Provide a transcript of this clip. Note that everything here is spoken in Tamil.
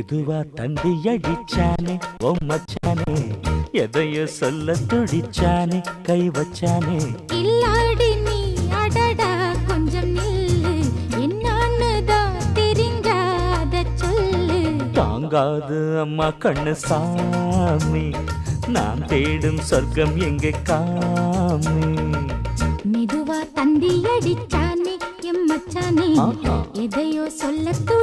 மெதுவா தந்தி அடிச்சானே ஓ மச்சானே எதையோ சொல்ல துடிச்சானே கை வச்சானே. இல்லாடி நீ அடடா கொஞ்சம் நில்லு என்னான்னு தான் தெரிஞ்சாத சொல்லு. தாங்காது அம்மா கண்ணு சாமி நான் தேடும் சொர்க்கம் எங்க காமி. மெதுவா தந்தி அடிச்சானே எம் மச்சானே. எதையோ சொல்ல துடி